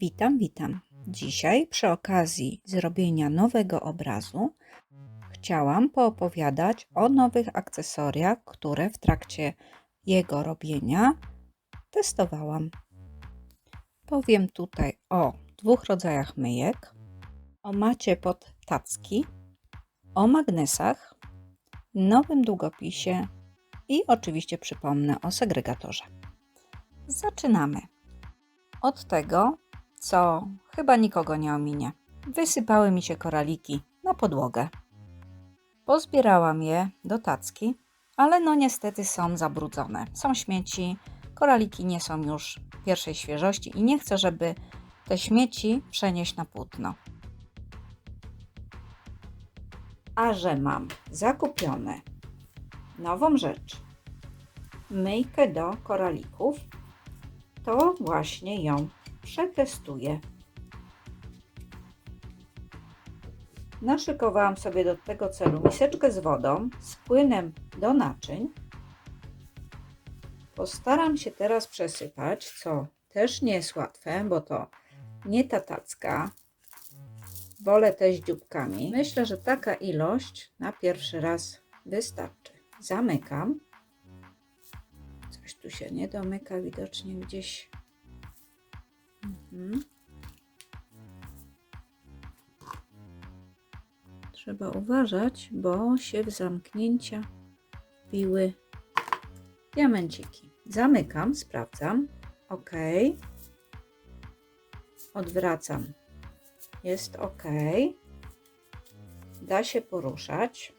Witam, witam. Dzisiaj przy okazji zrobienia nowego obrazu chciałam poopowiadać o nowych akcesoriach, które w trakcie jego robienia testowałam. Powiem tutaj o dwóch rodzajach myjek, o macie pod tacki, o magnesach, nowym długopisie i oczywiście przypomnę o segregatorze. Zaczynamy od tego, co chyba nikogo nie ominie. Wysypały mi się koraliki na podłogę. Pozbierałam je do tacki, ale no niestety są zabrudzone. Są śmieci, koraliki nie są już pierwszej świeżości i nie chcę, żeby te śmieci przenieść na płótno. A że mam zakupione nową rzecz, myjkę do koralików, to właśnie ją przetestuję. Naszykowałam sobie do tego celu miseczkę z wodą, z płynem do naczyń. Postaram się teraz przesypać, co też nie jest łatwe, bo to nie ta tacka. Wolę też dzióbkami. Myślę, że taka ilość na pierwszy raz wystarczy. Zamykam. Coś tu się nie domyka, widocznie gdzieś. Mhm. Trzeba uważać, bo się w zamknięcia wbiły diamenciki. Zamykam, sprawdzam. Ok. Odwracam. Jest ok. Da się poruszać.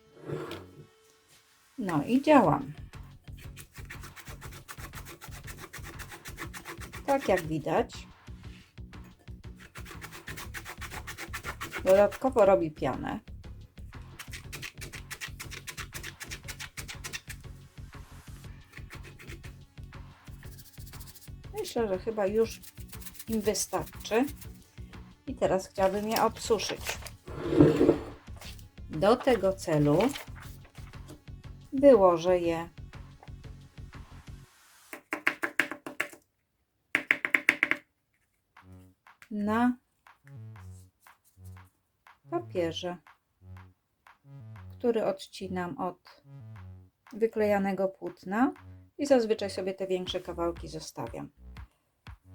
No i działam. Tak jak widać. Dodatkowo robi pianę. Myślę, że chyba już im wystarczy. I teraz chciałabym je obsuszyć. Do tego celu wyłożę je papierze, który odcinam od wyklejanego płótna i zazwyczaj sobie te większe kawałki zostawiam.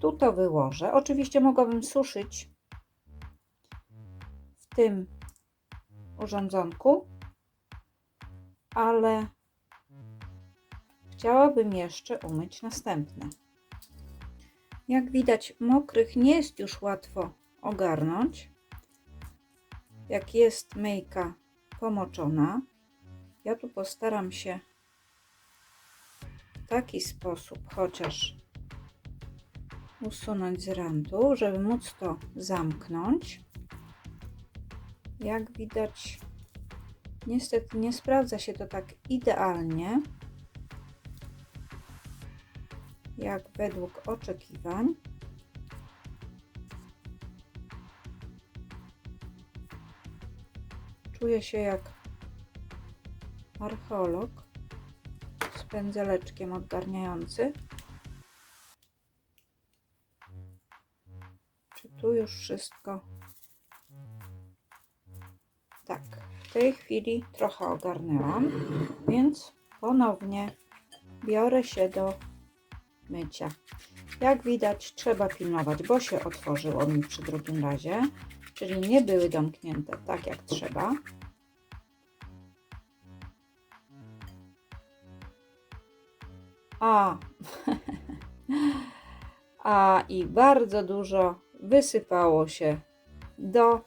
Tu to wyłożę. Oczywiście mogłabym suszyć w tym urządzonku, ale chciałabym jeszcze umyć następne. Jak widać, mokrych nie jest już łatwo ogarnąć. Jak jest myjka pomoczona, ja tu postaram się w taki sposób chociaż usunąć z randu, żeby móc to zamknąć. Jak widać, niestety nie sprawdza się to tak idealnie, jak według oczekiwań. Czuję się jak archeolog z pędzeleczkiem odgarniający. Czy tu już wszystko? Tak, w tej chwili trochę ogarnęłam, więc ponownie biorę się do mycia. Jak widać, trzeba pilnować, bo się otworzyło mi przy drugim razie, czyli nie były domknięte tak jak trzeba. A, a i bardzo dużo wysypało się do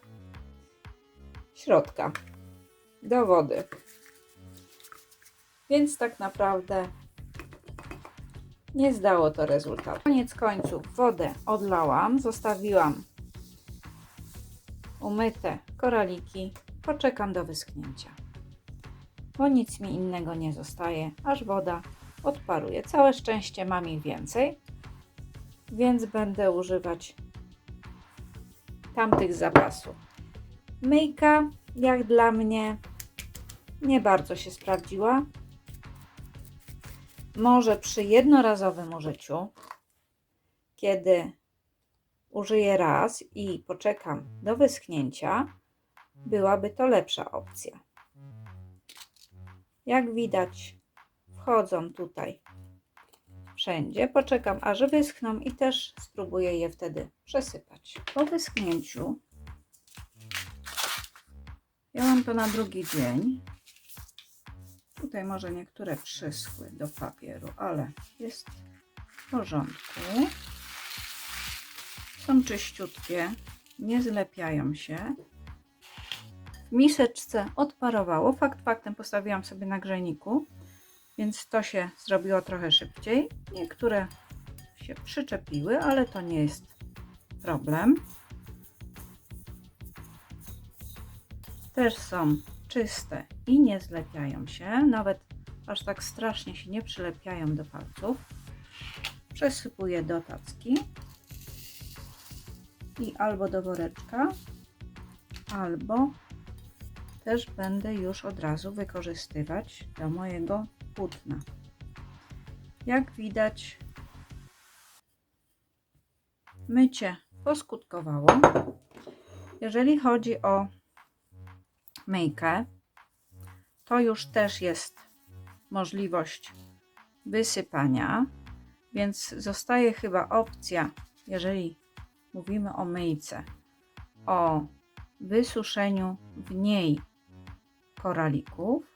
środka, do wody. Więc tak naprawdę nie zdało to rezultatu. Koniec końców wodę odlałam, zostawiłam umyte koraliki. Poczekam do wyschnięcia, bo nic mi innego nie zostaje, aż woda odparuje. Całe szczęście mam ich więcej, więc będę używać tamtych zapasów. Myjka, jak dla mnie, nie bardzo się sprawdziła. Może przy jednorazowym użyciu, kiedy użyję raz i poczekam do wyschnięcia, byłaby to lepsza opcja. Jak widać, wchodzą tutaj wszędzie. Poczekam, aż wyschną i też spróbuję je wtedy przesypać. Po wyschnięciu ja mam to na drugi dzień. Tutaj może niektóre przyschły do papieru, ale jest w porządku. Są czyściutkie, nie zlepiają się. W miseczce odparowało. Fakt faktem postawiłam sobie na grzejniku, więc to się zrobiło trochę szybciej. Niektóre się przyczepiły, ale to nie jest problem. Też są czyste i nie zlepiają się, nawet aż tak strasznie się nie przylepiają do palców. Przesypuję do tacki i albo do woreczka, albo też będę już od razu wykorzystywać do mojego płótna. Jak widać, mycie poskutkowało. Jeżeli chodzi o myjkę, to już też jest możliwość wysypania, więc zostaje chyba opcja, jeżeli mówimy o myjce, o wysuszeniu w niej koralików.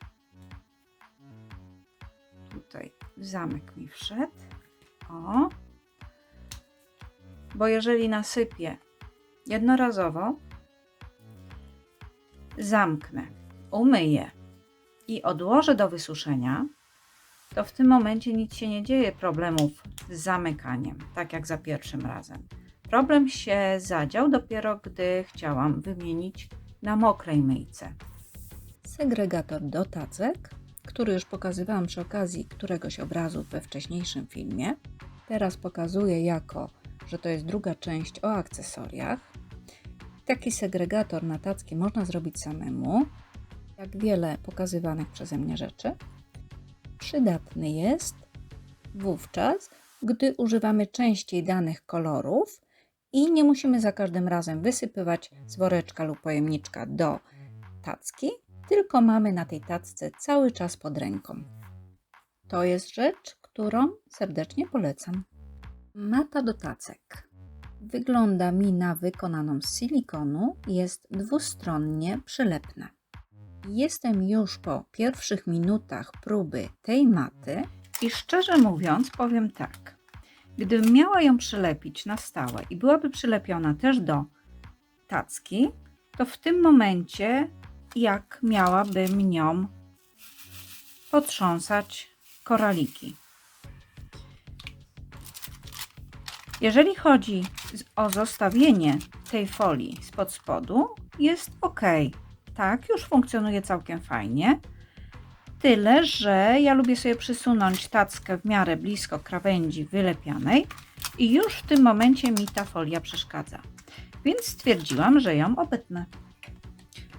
Tutaj zamek mi wszedł. O. Bo jeżeli nasypię jednorazowo, zamknę, umyję i odłożę do wysuszenia, to w tym momencie nic się nie dzieje problemów z zamykaniem, tak jak za pierwszym razem. Problem się zadział dopiero gdy chciałam wymienić na mokrej myjce. Segregator do tacek, który już pokazywałam przy okazji któregoś obrazu we wcześniejszym filmie. Teraz pokazuję jako, że to jest druga część o akcesoriach. Taki segregator na tacki można zrobić samemu, jak wiele pokazywanych przeze mnie rzeczy. Przydatny jest wówczas, gdy używamy częściej danych kolorów i nie musimy za każdym razem wysypywać z woreczka lub pojemniczka do tacki, tylko mamy na tej tacce cały czas pod ręką. To jest rzecz, którą serdecznie polecam. Mata do tacek. Wygląda mi na wykonaną z silikonu, jest dwustronnie przylepna. Jestem już po pierwszych minutach próby tej maty i szczerze mówiąc powiem tak. Gdybym miała ją przylepić na stałe i byłaby przylepiona też do tacki, to w tym momencie jak miałabym nią potrząsać koraliki. Jeżeli chodzi o zostawienie tej folii spod spodu, jest ok. Tak, już funkcjonuje całkiem fajnie. Tyle, że ja lubię sobie przysunąć tackę w miarę blisko krawędzi wylepianej i już w tym momencie mi ta folia przeszkadza. Więc stwierdziłam, że ją obetnę.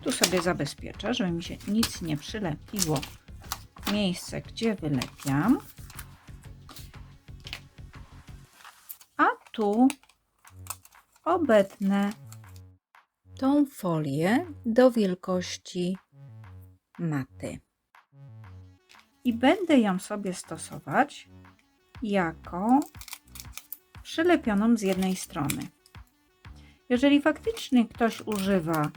Tu sobie zabezpieczę, żeby mi się nic nie przylepiło w miejsce, gdzie wylepiam. A tu obetnę tą folię do wielkości maty. I będę ją sobie stosować jako przylepioną z jednej strony. Jeżeli faktycznie ktoś używa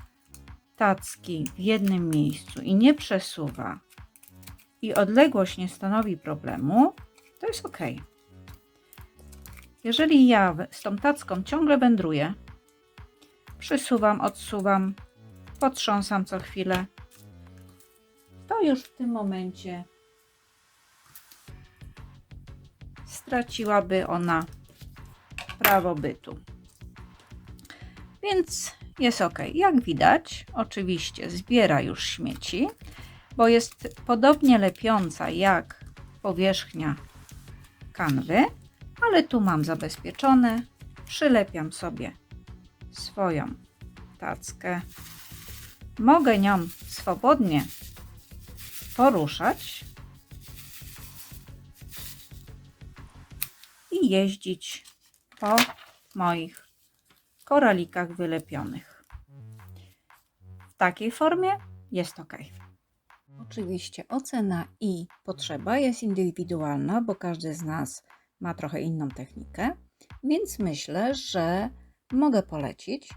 tacki w jednym miejscu i nie przesuwa i odległość nie stanowi problemu, to jest ok. Jeżeli ja z tą tacką ciągle wędruję, przysuwam, odsuwam, potrząsam co chwilę, to już w tym momencie straciłaby ona prawo bytu. Więc jest ok. Jak widać, oczywiście zbiera już śmieci, bo jest podobnie lepiąca jak powierzchnia kanwy, ale tu mam zabezpieczone. Przylepiam sobie swoją tackę. Mogę nią swobodnie poruszać jeździć po moich koralikach wylepionych. W takiej formie jest ok. Oczywiście ocena i potrzeba jest indywidualna, bo każdy z nas ma trochę inną technikę, więc myślę, że mogę polecić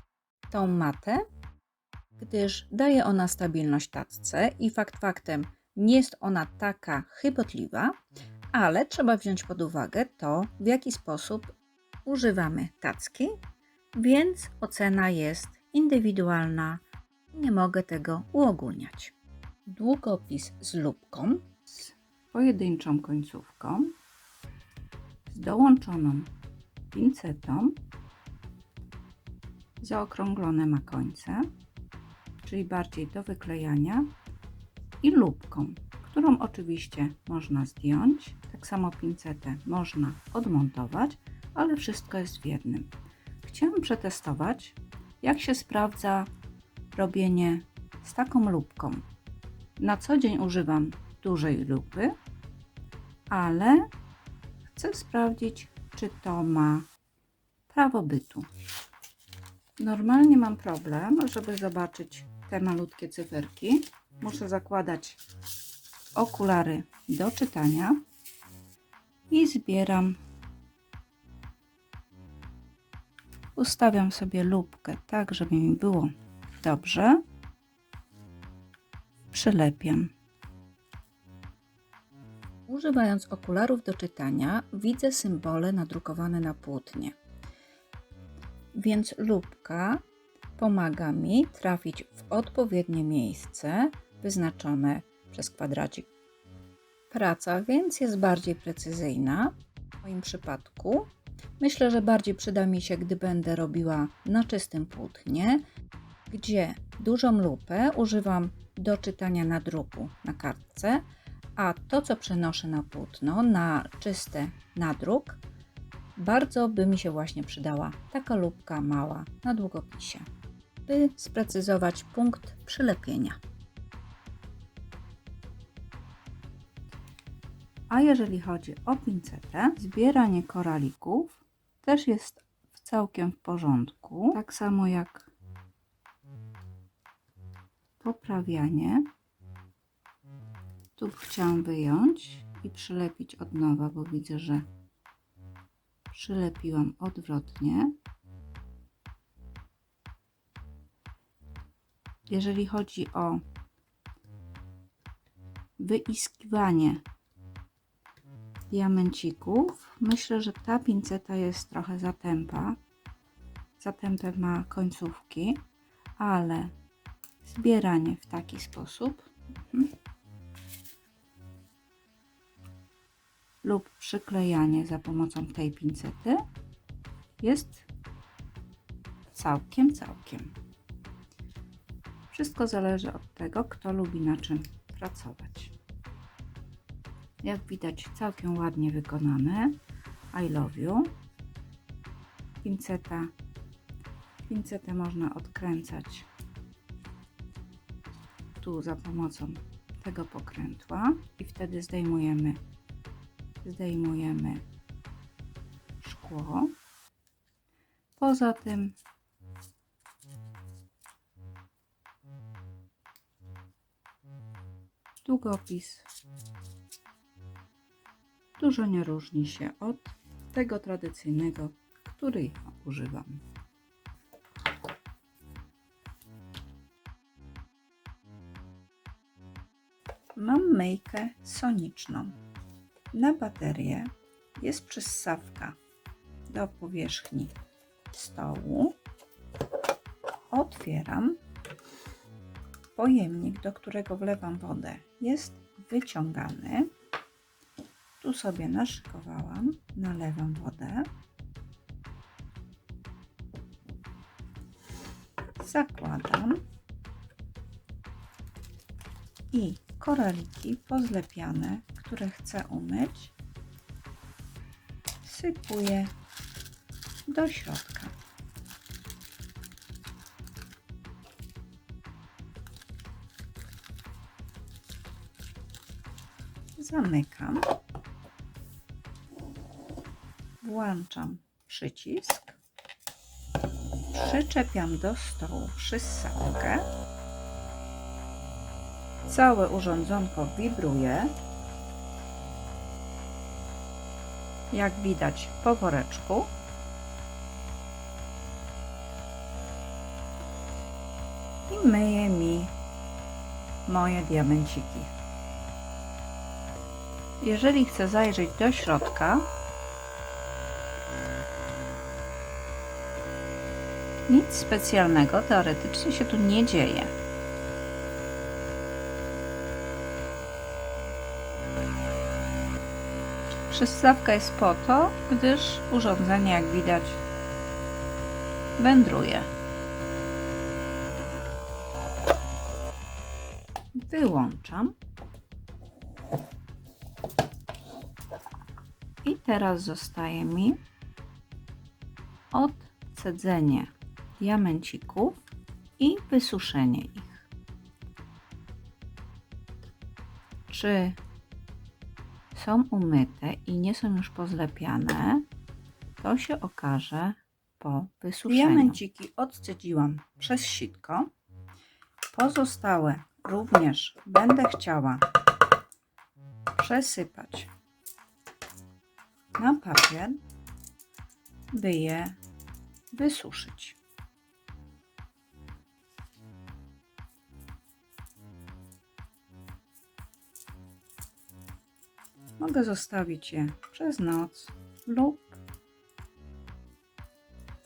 tą matę, gdyż daje ona stabilność tacce i fakt faktem nie jest ona taka chybotliwa, ale trzeba wziąć pod uwagę to, w jaki sposób używamy tacki, więc ocena jest indywidualna. Nie mogę tego uogólniać. Długopis z lubką, z pojedynczą końcówką, z dołączoną pincetą, zaokrąglone ma końce, czyli bardziej do wyklejania i lubką, którą oczywiście można zdjąć. Tak samo pincetę można odmontować, ale wszystko jest w jednym. Chciałam przetestować, jak się sprawdza robienie z taką lubką. Na co dzień używam dużej lupy, ale chcę sprawdzić, czy to ma prawo bytu. Normalnie mam problem, żeby zobaczyć te malutkie cyferki. Muszę zakładać okulary do czytania i zbieram. Ustawiam sobie lupkę tak, żeby mi było dobrze. Przylepiam. Używając okularów do czytania, widzę symbole nadrukowane na płótnie. Więc lupka pomaga mi trafić w odpowiednie miejsce wyznaczone przez kwadracik. Praca więc jest bardziej precyzyjna. W moim przypadku myślę, że bardziej przyda mi się, gdy będę robiła na czystym płótnie, gdzie dużą lupę używam do czytania na druku na kartce, a to, co przenoszę na płótno, na czysty nadruk, bardzo by mi się właśnie przydała taka lupka mała na długopisie, by sprecyzować punkt przylepienia. A jeżeli chodzi o pincetę, zbieranie koralików też jest całkiem w porządku. Tak samo jak poprawianie. Tu chciałam wyjąć i przylepić od nowa, bo widzę, że przylepiłam odwrotnie. Jeżeli chodzi o wyiskiwanie diamencików, myślę, że ta pinceta jest trochę zatępa. Zatępę ma końcówki, ale zbieranie w taki sposób mhm, lub przyklejanie za pomocą tej pincety jest całkiem, całkiem. Wszystko zależy od tego, kto lubi na czym pracować. Jak widać, całkiem ładnie wykonane. I love you. Pinceta. Pincetę można odkręcać tu za pomocą tego pokrętła i wtedy zdejmujemy zdejmujemy szkło. Poza tym długopis dużo nie różni się od tego tradycyjnego, który ja używam. Mam myjkę soniczną. Na baterię jest przyssawka do powierzchni stołu. Otwieram. Pojemnik, do którego wlewam wodę, jest wyciągany. Tu sobie naszykowałam, nalewam wodę. Zakładam i koraliki pozlepiane, które chcę umyć, sypuję do środka. Zamykam. Włączam przycisk. Przyczepiam do stołu przyssawkę. Całe urządzonko wibruje. Jak widać po woreczku. I myje mi moje diamenciki. Jeżeli chcę zajrzeć do środka, nic specjalnego teoretycznie się tu nie dzieje. Przystawka jest po to, gdyż urządzenie, jak widać, wędruje. Wyłączam. I teraz zostaje mi odcedzenie diamencików i wysuszenie ich. Czy są umyte i nie są już pozlepiane, to się okaże po wysuszeniu. Diamenciki odcedziłam przez sitko. Pozostałe również będę chciała przesypać na papier, by je wysuszyć. Mogę zostawić je przez noc lub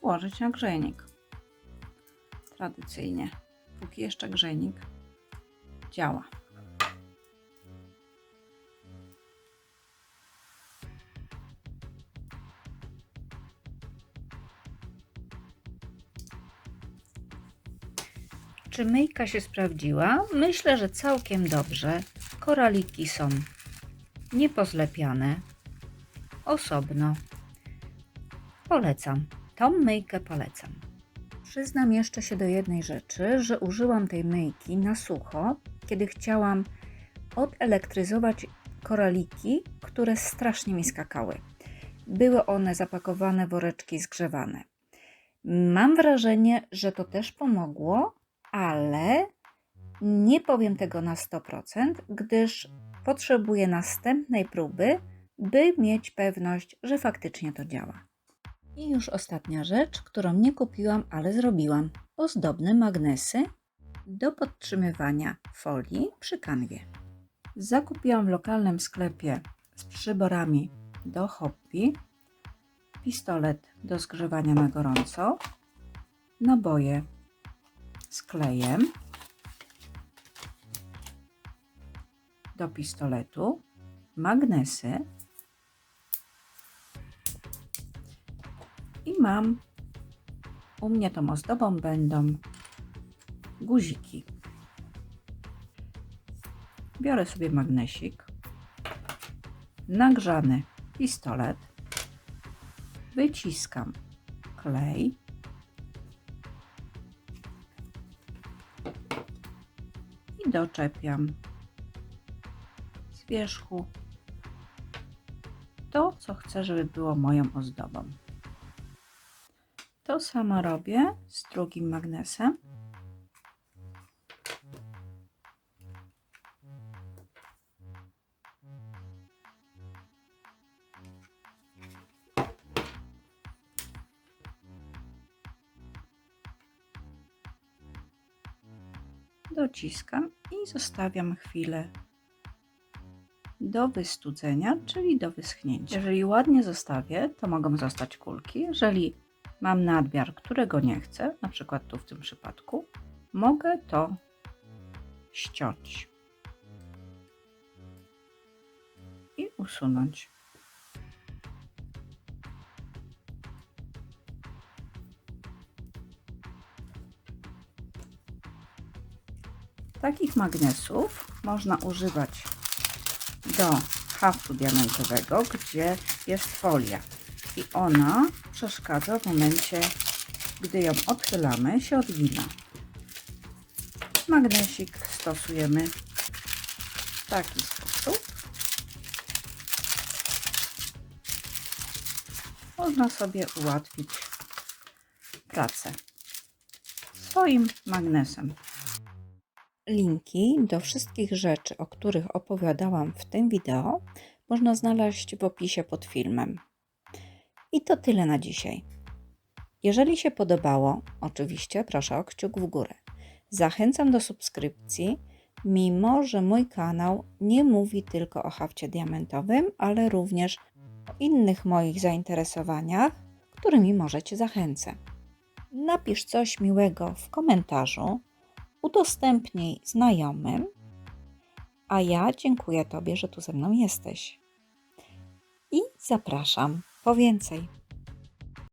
włożyć na grzejnik. Tradycyjnie, póki jeszcze grzejnik działa. Czy myjka się sprawdziła? Myślę, że całkiem dobrze. Koraliki są niepozlepiane, osobno. Polecam. Tą myjkę polecam. Przyznam jeszcze się do jednej rzeczy, że użyłam tej myjki na sucho, kiedy chciałam odelektryzować koraliki, które strasznie mi skakały. Były one zapakowane woreczki zgrzewane. Mam wrażenie, że to też pomogło, ale nie powiem tego na 100%, gdyż potrzebuję następnej próby, by mieć pewność, że faktycznie to działa. I już ostatnia rzecz, którą nie kupiłam, ale zrobiłam. Ozdobne magnesy do podtrzymywania folii przy kanwie. Zakupiłam w lokalnym sklepie z przyborami do hobby, pistolet do zgrzewania na gorąco, naboje z klejem do pistoletu, magnesy i mam u mnie tą ozdobą będą guziki. Biorę sobie magnesik, nagrzany pistolet, wyciskam klej i doczepiam wierzchu to, co chcę, żeby było moją ozdobą. To samo robię z drugim magnesem. Dociskam i zostawiam chwilę do wystudzenia, czyli do wyschnięcia. Jeżeli ładnie zostawię, to mogą zostać kulki. Jeżeli mam nadmiar, którego nie chcę, na przykład tu w tym przypadku, mogę to ściąć i usunąć. Takich magnesów można używać do haftu diamentowego, gdzie jest folia i ona przeszkadza w momencie, gdy ją odchylamy, się odgina. Magnesik stosujemy w taki sposób. Można sobie ułatwić pracę. swoim magnesem. Linki do wszystkich rzeczy, o których opowiadałam w tym wideo, można znaleźć w opisie pod filmem. I to tyle na dzisiaj. Jeżeli się podobało, oczywiście proszę o kciuk w górę. Zachęcam do subskrypcji, mimo że mój kanał nie mówi tylko o hafcie diamentowym, ale również o innych moich zainteresowaniach, którymi może Cię zachęcę. Napisz coś miłego w komentarzu, udostępnij znajomym, a ja dziękuję Tobie, że tu ze mną jesteś. I zapraszam po więcej.